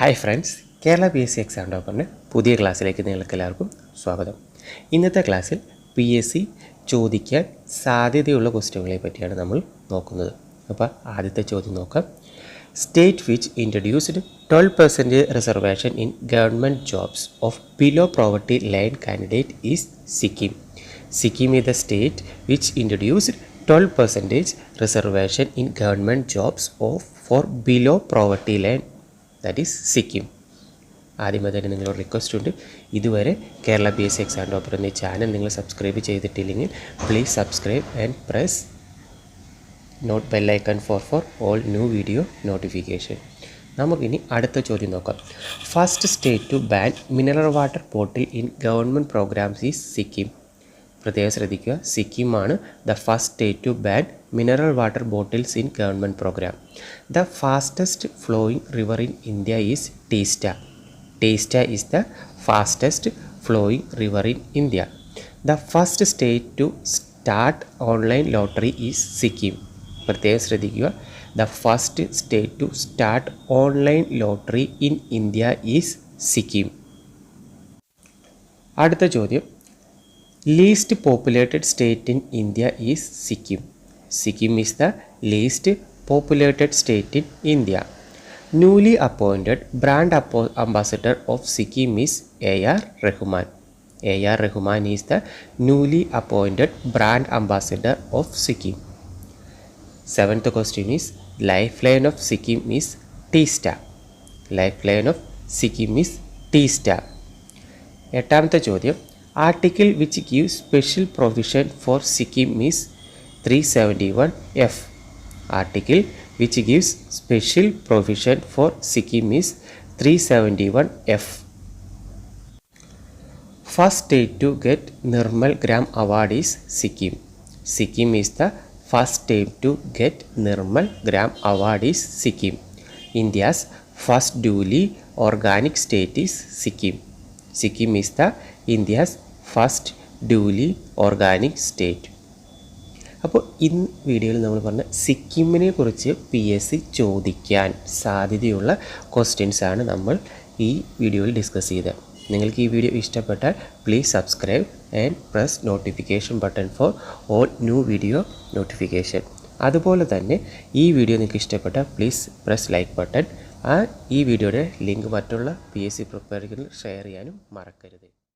Hi friends Kerala P S C exam ടോപ്പറിന്റെ പുതിയ ക്ലാസ്സിലേക്ക് നിങ്ങൾക്ക് എല്ലാവർക്കും സ്വാഗതം. ഇന്നത്തെ ക്ലാസ്സിൽ പി എസ് സി ചോദിക്കാൻ സാധ്യതയുള്ള ക്വസ്റ്റ്യനുകളെ പറ്റിയാണ് നമ്മൾ നോക്കുന്നത്. അപ്പോൾ ആദ്യത്തെ ചോദ്യം നോക്കാം. State which introduced twelve percent reservation in government jobs of below poverty line candidate is Sikkim Sikkim is the state which introduced 12 percentage reservation in government jobs of for below poverty line that is Sikkim ആദ്യമേ തന്നെ നിങ്ങളോട് request ഉണ്ട്. ഇതുവരെ Kerala B S C exam topper എന്നീ channel നിങ്ങൾ subscribe ചെയ്തിട്ടില്ലെങ്കിൽ please subscribe and press note bell icon for for all new video notification നമുക്കിനി അടുത്ത ചോദ്യം നോക്കാം. First state to ban mineral water bottle in government programs is Sikkim പ്രത്യേകം ശ്രദ്ധിക്കുക. സിക്കിമാണ് the first state to ban mineral water bottles in government program the fastest flowing river in India is Teesta Teesta is the fastest flowing river in India the first state to start online lottery is Sikkim പ്രത്യേകം ശ്രദ്ധിക്കുക. The first state to start online lottery in India is Sikkim അടുത്ത ചോദ്യം. Least populated state in India is Sikkim Sikkim is the least populated state in India. Newly appointed brand ambassador of Sikkim is A.R. Rahman. A.R. Rahman is the newly appointed brand ambassador of Sikkim. Seventh question is lifeline of Sikkim is Teesta. Lifeline of Sikkim is Teesta. എട്ടാമത്തെ ചോദ്യം article which give special provision for Sikkim is 371F. Article which gives special provision for Sikkim is 371F. First state to get Nirmal Gram Award is Sikkim. Sikkim is the first state to get Nirmal Gram Award is Sikkim. India's first duly organic state is Sikkim. Sikkim is the India's first duly organic state. അപ്പോൾ ഇന്ന് വീഡിയോയിൽ നമ്മൾ പറഞ്ഞ സിക്കിമിനെ കുറിച്ച് P S C ചോദിക്കാൻ സാധ്യതയുള്ള questions ആണ് നമ്മൾ ഈ വീഡിയോയിൽ ഡിസ്കസ് ചെയ്തത്. നിങ്ങൾക്ക് ഈ വീഡിയോ ഇഷ്ടപ്പെട്ടാൽ please subscribe and press notification button for all new video notification അതുപോലെ തന്നെ ഈ വീഡിയോ നിങ്ങൾക്ക് ഇഷ്ടപ്പെട്ടാൽ പ്ലീസ് പ്രസ് ലൈക്ക് ബട്ടൺ ആ ഈ വീഡിയോയുടെ ലിങ്ക് മറ്റുള്ള പി എസ് സി പ്രിപ്പയറിംഗിൽ ഷെയർ ചെയ്യാനും മറക്കരുത്.